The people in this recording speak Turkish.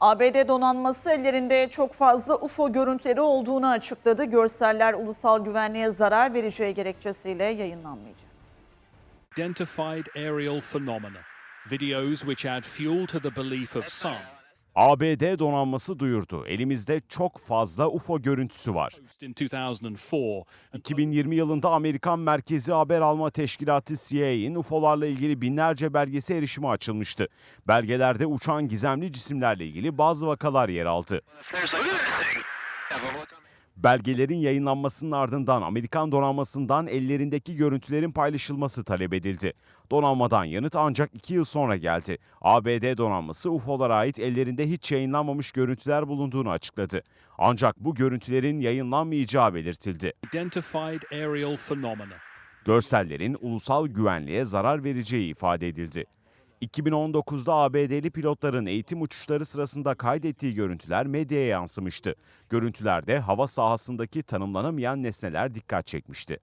ABD donanması ellerinde çok fazla UFO görüntüleri olduğunu açıkladı. Görseller ulusal güvenliğe zarar vereceği gerekçesiyle yayınlanmayacak. identified aerial phenomena. Videos which add fuel to the belief of some. ABD donanması duyurdu. Elimizde çok fazla UFO görüntüsü var. Post in 2004 and 2020 yılında Amerikan Merkezi Haber Alma Teşkilatı CIA'in UFO'larla ilgili binlerce belgesi erişime açılmıştı. Belgelerde uçan gizemli cisimlerle ilgili bazı vakalar yer aldı. Belgelerin yayınlanmasının ardından Amerikan donanmasından ellerindeki görüntülerin paylaşılması talep edildi. Donanmadan yanıt ancak iki yıl sonra geldi. ABD donanması UFO'lara ait ellerinde hiç yayınlanmamış görüntüler bulunduğunu açıkladı. Ancak bu görüntülerin yayınlanmayacağı belirtildi. Görsellerin ulusal güvenliğe zarar vereceği ifade edildi. 2019'da ABD'li pilotların eğitim uçuşları sırasında kaydettiği görüntüler medyaya yansımıştı. Görüntülerde hava sahasındaki tanımlanamayan nesneler dikkat çekmişti.